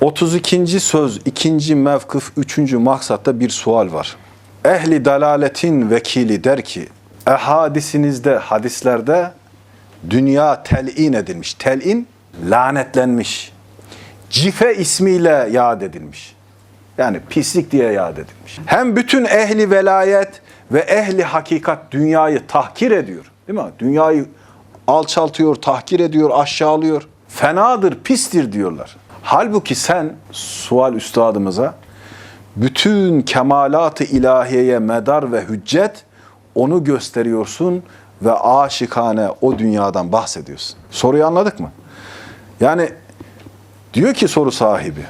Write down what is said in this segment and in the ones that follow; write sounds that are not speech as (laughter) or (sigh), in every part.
32. söz, 2. mevkıf, 3. maksatta bir sual var. Ehli dalaletin vekili der ki, ehadisinizde, hadislerde dünya telin edilmiş. Telin, lanetlenmiş. Cife ismiyle yad edilmiş. Yani pislik diye yad edilmiş. Hem bütün ehli velayet ve ehli hakikat dünyayı tahkir ediyor. Değil mi? Dünyayı alçaltıyor, tahkir ediyor, aşağılıyor. Fenadır, pistir diyorlar. Halbuki sen sual üstadımıza bütün kemalat-ı ilahiyeye medar ve hüccet onu gösteriyorsun ve aşikane o dünyadan bahsediyorsun. Soruyu anladık mı? Yani diyor ki soru sahibi,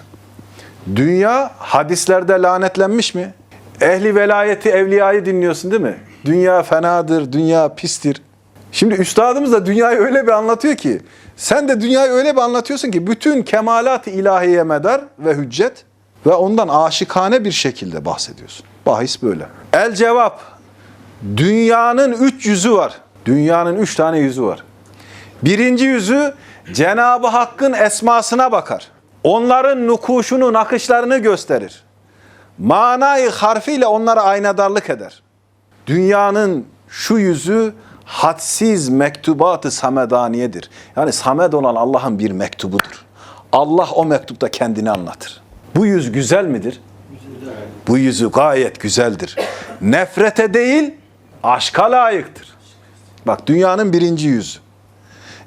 dünya hadislerde lanetlenmiş mi? Ehli velayeti, evliyayı dinliyorsun değil mi? Dünya fenadır, dünya pistir. Şimdi üstadımız da dünyayı öyle bir anlatıyor ki, sen de dünyayı öyle bir anlatıyorsun ki bütün kemalat-ı ilahiye medar ve hüccet ve ondan aşikane bir şekilde bahsediyorsun. Bahis böyle. El cevap, dünyanın üç yüzü var. Dünyanın üç tane yüzü var. Birinci yüzü Cenab-ı Hakk'ın esmasına bakar. Onların nukuşunu, nakışlarını gösterir. Manayı harfiyle onlara aynadarlık eder. Dünyanın şu yüzü hadsiz mektubat-ı samedaniyedir. Yani samed olan Allah'ın bir mektubudur. Allah o mektupta kendini anlatır. Bu yüz güzel midir? Bu yüzü gayet güzeldir. Nefrete değil, aşka layıktır. Bak dünyanın birinci yüzü.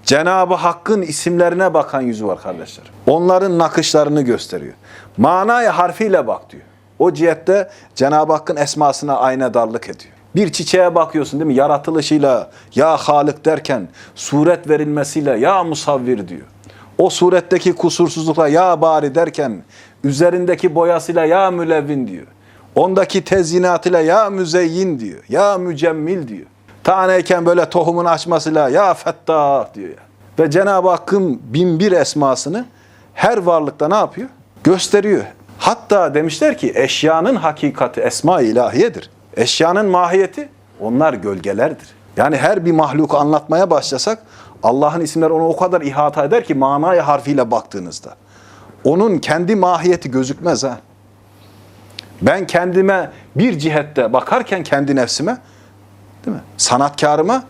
Cenab-ı Hakk'ın isimlerine bakan yüzü var kardeşler. Onların nakışlarını gösteriyor. Manayı harfiyle bak diyor. O cihette Cenab-ı Hakk'ın esmasına aynadarlık ediyor. Bir çiçeğe bakıyorsun değil mi? Yaratılışıyla ya Halık derken suret verilmesiyle ya Musavvir diyor. O suretteki kusursuzlukla ya Bari derken üzerindeki boyasıyla ya Mülevvin diyor. Ondaki tezyinatıyla ya Müzeyyin diyor. Ya Mücemmil diyor. Taneyken böyle tohumun açmasıyla ya Fettah diyor ya. Ve Cenab-ı Hakk'ın bin bir esmasını her varlıkta ne yapıyor? Gösteriyor. Hatta demişler ki eşyanın hakikati esma-i ilahiyedir. Eşyanın mahiyeti onlar gölgelerdir. Yani her bir mahluku anlatmaya başlasak Allah'ın isimleri onu o kadar ihata eder ki manayı harfiyle baktığınızda. Onun kendi mahiyeti gözükmez ha. Ben kendime bir cihette bakarken kendi nefsime değil mi? Sanatkarıma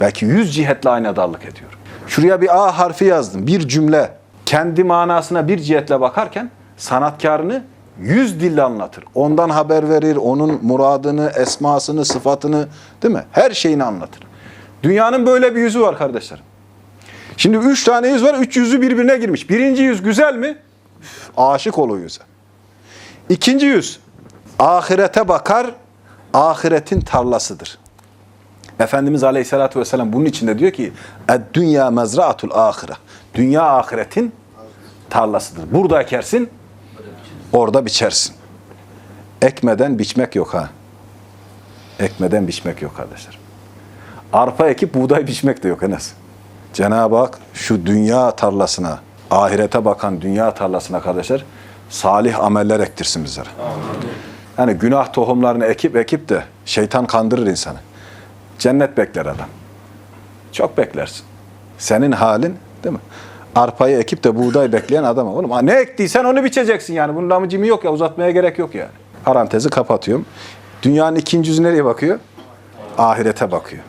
belki yüz cihetle aynadarlık ediyorum. Şuraya bir A harfi yazdım. Bir cümle kendi manasına bir cihetle bakarken sanatkarını yüz dille anlatır. Ondan haber verir, onun muradını, esmasını, sıfatını değil mi? Her şeyini anlatır. Dünyanın böyle bir yüzü var kardeşlerim. Şimdi üç tane yüz var, üç yüzü birbirine girmiş. Birinci yüz güzel mi? Aşık ol yüze. İkinci yüz, ahirete bakar, ahiretin tarlasıdır. Efendimiz Aleyhisselatü Vesselam bunun içinde diyor ki, dünya mezraatul ahire. Dünya ahiretin tarlasıdır. Burada ekersin, orada biçersin. Ekmeden biçmek yok ha. Ekmeden biçmek yok kardeşler. Arpa ekip buğday biçmek de yok Enes. Cenab-ı Hak şu dünya tarlasına, ahirete bakan dünya tarlasına kardeşler salih ameller ektirsin bizlere. Yani günah tohumlarını ekip ekip de şeytan kandırır insanı. Cennet bekler adam. Çok beklersin. Senin halin değil mi? Arpayı ekip de buğday bekleyen adam. Oğlum ne ektiysen onu biçeceksin yani. Bunun amacımı yok ya uzatmaya gerek yok yani. Parantezi kapatıyorum. Dünyanın ikinci yüzü nereye bakıyor? Ahirete bakıyor.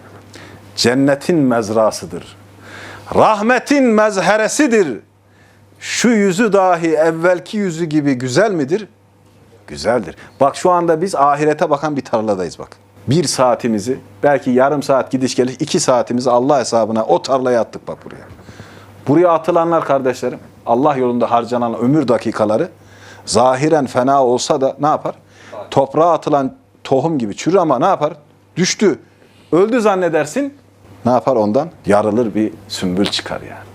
Cennetin mezrasıdır. Rahmetin mezheresidir. Şu yüzü dahi evvelki yüzü gibi güzel midir? Güzeldir. Bak şu anda biz ahirete bakan bir tarladayız bak. Bir saatimizi, belki yarım saat gidiş geliş, iki saatimizi Allah hesabına o tarlaya attık bak buraya. Buraya atılanlar kardeşlerim, Allah yolunda harcanan ömür dakikaları zahiren fena olsa da ne yapar? Toprağa atılan tohum gibi çürür ama ne yapar? Düştü. Öldü zannedersin. Ne yapar ondan? Yarılır bir sümbül çıkar yani.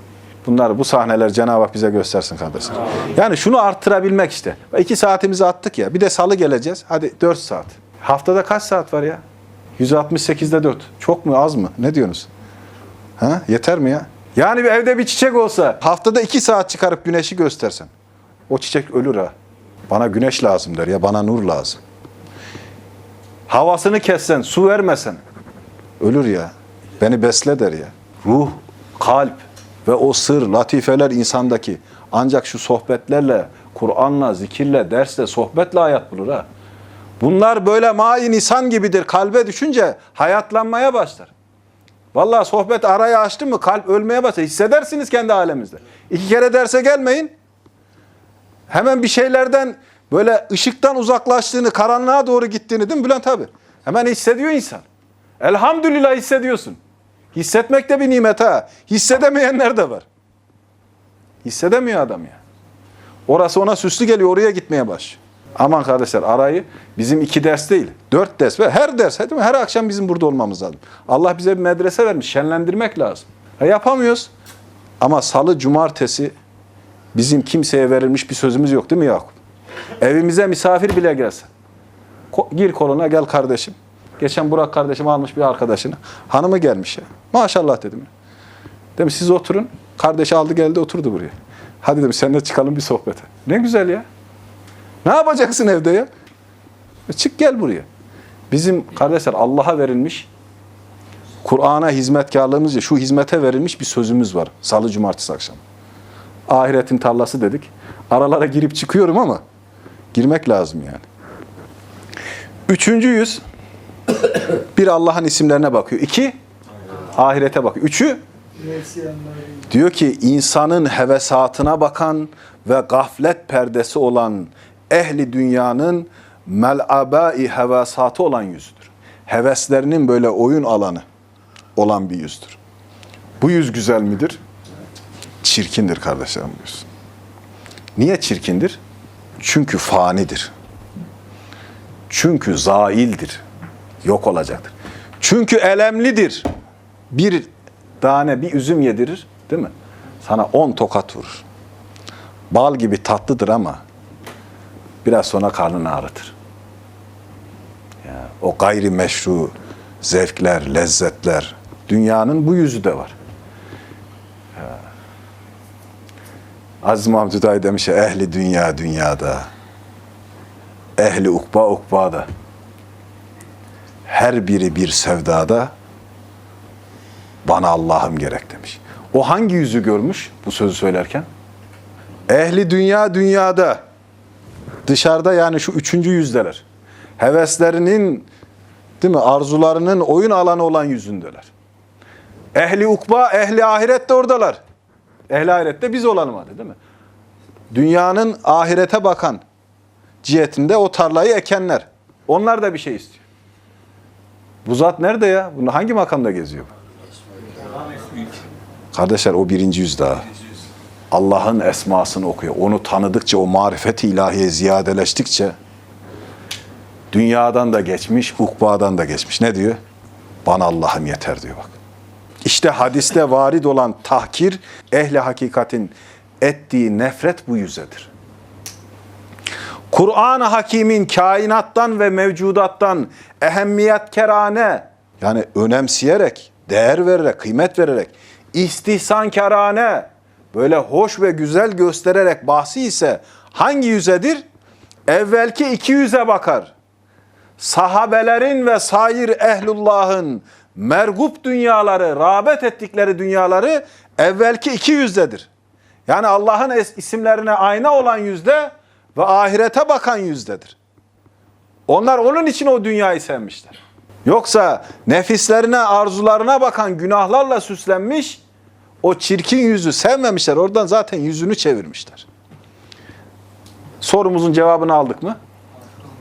Bunlar bu sahneler Cenab-ı Hak bize göstersin kardeşler. Yani şunu arttırabilmek işte. İki saatimizi attık ya. Bir de salı geleceğiz. Hadi dört saat. Haftada kaç saat var ya? 168'de 4. Çok mu az mı? Ne diyorsunuz? Ha? Yeter mi ya? Yani bir evde bir çiçek olsa haftada iki saat çıkarıp güneşi göstersen. O çiçek ölür ha. Bana güneş lazım der ya bana nur lazım. Havasını kessen, su vermesen ölür ya. Beni besle der ya. Ruh, kalp ve o sır, latifeler insandaki ancak şu sohbetlerle Kur'an'la, zikirle, dersle, sohbetle hayat bulur ha. Bunlar böyle mai nisan gibidir. Kalbe düşünce hayatlanmaya başlar. Vallahi sohbet arayı açtı mı kalp ölmeye başlar. Hissedersiniz kendi alemizde. İki kere derse gelmeyin. Hemen bir şeylerden böyle ışıktan uzaklaştığını, karanlığa doğru gittiğini değil mi Bülent abi? Hemen hissediyor insan. Elhamdülillah hissediyorsun. Hissetmek de bir nimet ha. Hissedemeyenler de var. Hissedemiyor adam ya. Orası ona süslü geliyor, oraya gitmeye baş. Aman kardeşler arayı bizim iki ders değil, dört ders ve her ders, değil mi? her akşam bizim burada olmamız lazım. Allah bize bir medrese vermiş, şenlendirmek lazım. E yapamıyoruz. Ama salı, cumartesi bizim kimseye verilmiş bir sözümüz yok değil mi Yakup? Evimize misafir bile gelse. Gir koluna gel kardeşim. Geçen Burak kardeşim almış bir arkadaşını. Hanımı gelmiş ya. Maşallah dedim. Demiş siz oturun. Kardeşi aldı geldi oturdu buraya. Hadi demiş seninle çıkalım bir sohbete. Ne güzel ya. Ne yapacaksın evde ya? E çık gel buraya. Bizim kardeşler Allah'a verilmiş Kur'an'a hizmetkarlığımızca şu hizmete verilmiş bir sözümüz var. Salı cumartesi akşam. Ahiretin tarlası dedik. Aralara girip çıkıyorum ama girmek lazım yani. Üçüncü yüz bir Allah'ın isimlerine bakıyor. İki ahirete bakıyor. Üçü Diyor ki insanın hevesatına bakan ve gaflet perdesi olan ehli dünyanın mel'abai hevesatı olan yüzüdür. Heveslerinin böyle oyun alanı olan bir yüzdür. Bu yüz güzel midir? Çirkindir kardeşlerim bu yüz. Niye çirkindir? Çünkü fanidir. Çünkü zaildir. Yok olacaktır. Çünkü elemlidir. Bir tane bir üzüm yedirir, değil mi? Sana on tokat vurur. Bal gibi tatlıdır ama biraz sonra karnını ağrıtır. O gayri meşru zevkler, lezzetler, dünyanın bu yüzü de var. Ya. Aziz Mahmud demiş ya, ehli dünya dünyada, ehli ukba ukbada, her biri bir sevdada, bana Allah'ım gerek demiş. O hangi yüzü görmüş bu sözü söylerken? Ehli dünya dünyada. Dışarıda yani şu üçüncü yüzdeler. Heveslerinin, değil mi, arzularının oyun alanı olan yüzündeler. Ehli ukba, ehli ahiret de oradalar. Ehli ahirette biz olalım hadi değil mi? Dünyanın ahirete bakan cihetinde o tarlayı ekenler. Onlar da bir şey istiyor. Bu zat nerede ya? Bunu hangi makamda geziyor bu? Kardeşler o birinci yüz daha. Allah'ın esmasını okuyor. Onu tanıdıkça, o marifeti ilahiye ziyadeleştikçe dünyadan da geçmiş, ukbadan da geçmiş. Ne diyor? Bana Allah'ım yeter diyor bak. İşte hadiste varid olan tahkir, ehli hakikatin ettiği nefret bu yüzedir. Kur'an-ı Hakim'in kainattan ve mevcudattan ehemmiyetkerane yani önemseyerek, değer vererek, kıymet vererek, istihsankarane, böyle hoş ve güzel göstererek bahsi ise hangi yüzedir? Evvelki iki yüze bakar. Sahabelerin ve sair ehlullahın mergup dünyaları, rağbet ettikleri dünyaları evvelki iki yüzdedir. Yani Allah'ın isimlerine ayna olan yüzde ve ahirete bakan yüzdedir. Onlar onun için o dünyayı sevmişler. Yoksa nefislerine, arzularına bakan günahlarla süslenmiş, o çirkin yüzü sevmemişler. Oradan zaten yüzünü çevirmişler. Sorumuzun cevabını aldık mı?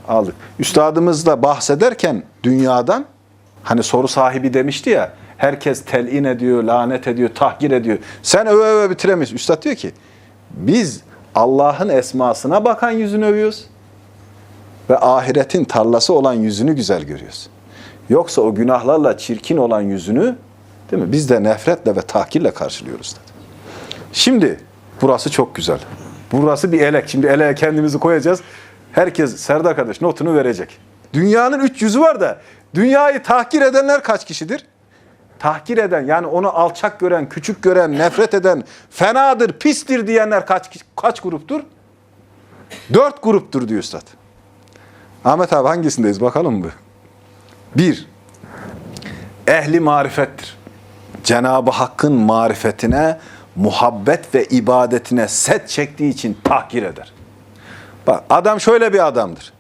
Aldık. Üstadımız da bahsederken dünyadan, hani soru sahibi demişti ya, herkes telin ediyor, lanet ediyor, tahkir ediyor. Sen öve öve bitiremiyorsun. Üstad diyor ki, biz Allah'ın esmasına bakan yüzünü övüyoruz ve ahiretin tarlası olan yüzünü güzel görüyoruz. Yoksa o günahlarla çirkin olan yüzünü değil mi? Biz de nefretle ve tahkirle karşılıyoruz dedi. Şimdi burası çok güzel. Burası bir elek. Şimdi eleğe kendimizi koyacağız. Herkes Serdar kardeş notunu verecek. Dünyanın üç yüzü var da dünyayı tahkir edenler kaç kişidir? Tahkir eden yani onu alçak gören, küçük gören, nefret eden, fenadır, pistir diyenler kaç kaç gruptur? Dört gruptur diyor Üstad. Ahmet abi hangisindeyiz bakalım mı? Bir, ehli marifettir. Cenab-ı Hakk'ın marifetine, muhabbet ve ibadetine set çektiği için tahkir eder. Bak adam şöyle bir adamdır.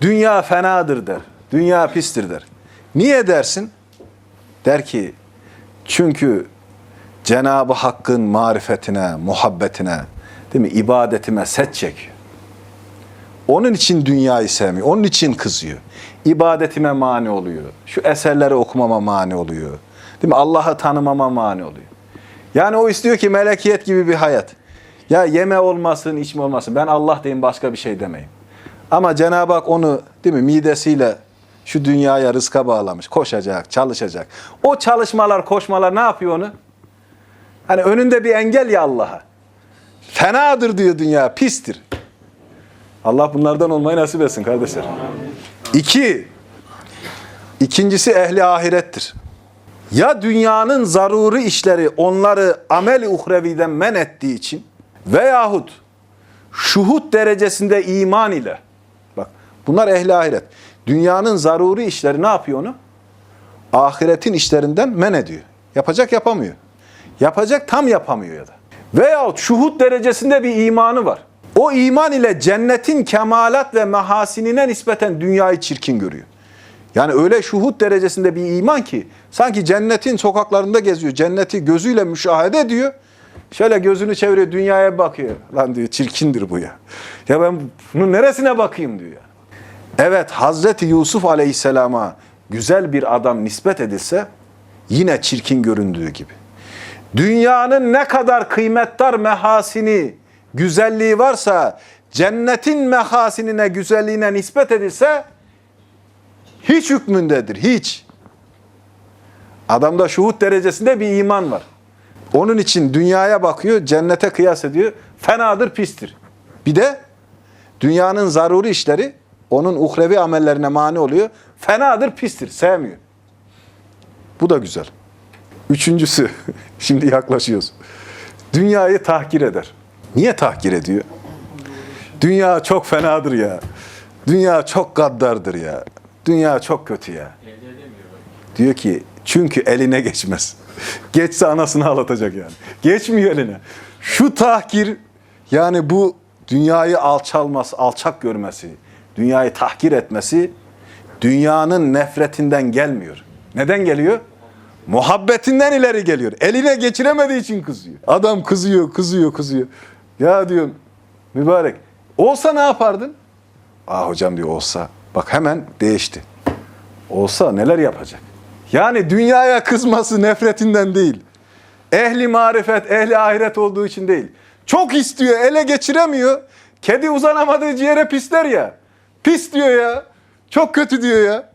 Dünya fenadır der. Dünya pistir der. Niye dersin? Der ki çünkü Cenab-ı Hakk'ın marifetine, muhabbetine, değil mi? ibadetime set çekiyor. Onun için dünyayı sevmiyor. Onun için kızıyor. İbadetime mani oluyor. Şu eserleri okumama mani oluyor. Değil mi? Allah'ı tanımama mani oluyor. Yani o istiyor ki melekiyet gibi bir hayat. Ya yeme olmasın, içme olmasın. Ben Allah diyeyim başka bir şey demeyim. Ama Cenab-ı Hak onu değil mi midesiyle şu dünyaya rızka bağlamış. Koşacak, çalışacak. O çalışmalar, koşmalar ne yapıyor onu? Hani önünde bir engel ya Allah'a. Fenadır diyor dünya, pistir. Allah bunlardan olmayı nasip etsin kardeşler. İki, ikincisi ehli ahirettir. Ya dünyanın zaruri işleri onları amel-i uhreviden men ettiği için veyahut şuhut derecesinde iman ile bak bunlar ehli ahiret. Dünyanın zaruri işleri ne yapıyor onu? Ahiretin işlerinden men ediyor. Yapacak yapamıyor. Yapacak tam yapamıyor ya da. Veyahut şuhut derecesinde bir imanı var. O iman ile cennetin kemalat ve mehasinine nispeten dünyayı çirkin görüyor. Yani öyle şuhut derecesinde bir iman ki sanki cennetin sokaklarında geziyor. Cenneti gözüyle müşahede ediyor. Şöyle gözünü çeviriyor dünyaya bakıyor. Lan diyor çirkindir bu ya. Ya ben bunun neresine bakayım diyor. Evet Hazreti Yusuf Aleyhisselam'a güzel bir adam nispet edilse yine çirkin göründüğü gibi. Dünyanın ne kadar kıymetdar mehasini, güzelliği varsa cennetin mehasinine, güzelliğine nispet edilse hiç hükmündedir, hiç. Adamda şuhut derecesinde bir iman var. Onun için dünyaya bakıyor, cennete kıyas ediyor. Fenadır, pistir. Bir de dünyanın zaruri işleri onun uhrevi amellerine mani oluyor. Fenadır, pistir, sevmiyor. Bu da güzel. Üçüncüsü, (laughs) şimdi yaklaşıyoruz. Dünyayı tahkir eder. Niye tahkir ediyor? Dünya çok fenadır ya. Dünya çok gaddardır ya. Dünya çok kötü ya. Diyor ki çünkü eline geçmez. (laughs) Geçse anasını ağlatacak yani. Geçmiyor eline. Şu tahkir yani bu dünyayı alçalması, alçak görmesi, dünyayı tahkir etmesi dünyanın nefretinden gelmiyor. Neden geliyor? Muhabbetinden ileri geliyor. Eline geçiremediği için kızıyor. Adam kızıyor, kızıyor, kızıyor. Ya diyorum mübarek olsa ne yapardın? Aa hocam diyor olsa. Bak hemen değişti. Olsa neler yapacak? Yani dünyaya kızması nefretinden değil. Ehli marifet, ehli ahiret olduğu için değil. Çok istiyor, ele geçiremiyor. Kedi uzanamadığı ciğere pisler ya. Pis diyor ya. Çok kötü diyor ya.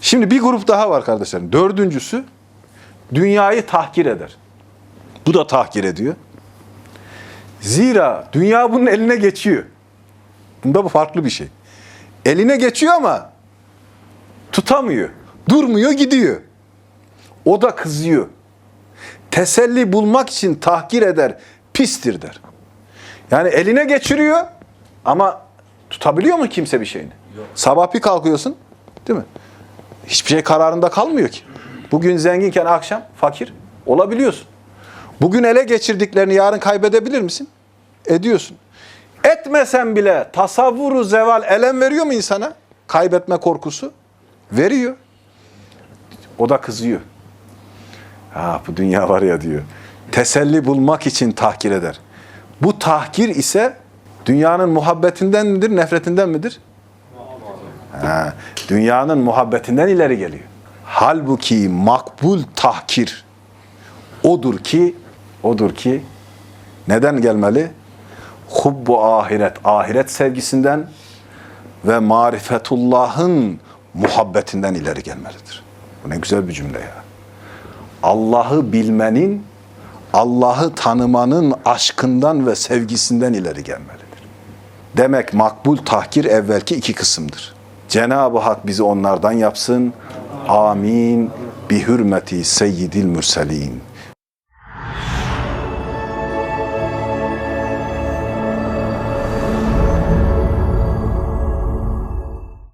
Şimdi bir grup daha var kardeşlerim. Dördüncüsü dünyayı tahkir eder. Bu da tahkir ediyor. Zira dünya bunun eline geçiyor. Bunda bu farklı bir şey. Eline geçiyor ama tutamıyor. Durmuyor gidiyor. O da kızıyor. Teselli bulmak için tahkir eder, pistir der. Yani eline geçiriyor ama tutabiliyor mu kimse bir şeyini? Sabah bir kalkıyorsun değil mi? Hiçbir şey kararında kalmıyor ki. Bugün zenginken akşam fakir olabiliyorsun. Bugün ele geçirdiklerini yarın kaybedebilir misin? Ediyorsun. Etmesen bile tasavvuru zeval elem veriyor mu insana? Kaybetme korkusu. Veriyor. O da kızıyor. Ha bu dünya var ya diyor. Teselli bulmak için tahkir eder. Bu tahkir ise dünyanın muhabbetinden midir, nefretinden midir? Ha, dünyanın muhabbetinden ileri geliyor. Halbuki makbul tahkir odur ki odur ki neden gelmeli? Hubbu ahiret, ahiret sevgisinden ve marifetullah'ın muhabbetinden ileri gelmelidir. Bu ne güzel bir cümle ya. Allah'ı bilmenin, Allah'ı tanımanın aşkından ve sevgisinden ileri gelmelidir. Demek makbul tahkir evvelki iki kısımdır. Cenab-ı Hak bizi onlardan yapsın. Amin. Bi hürmeti seyyidil mürselin.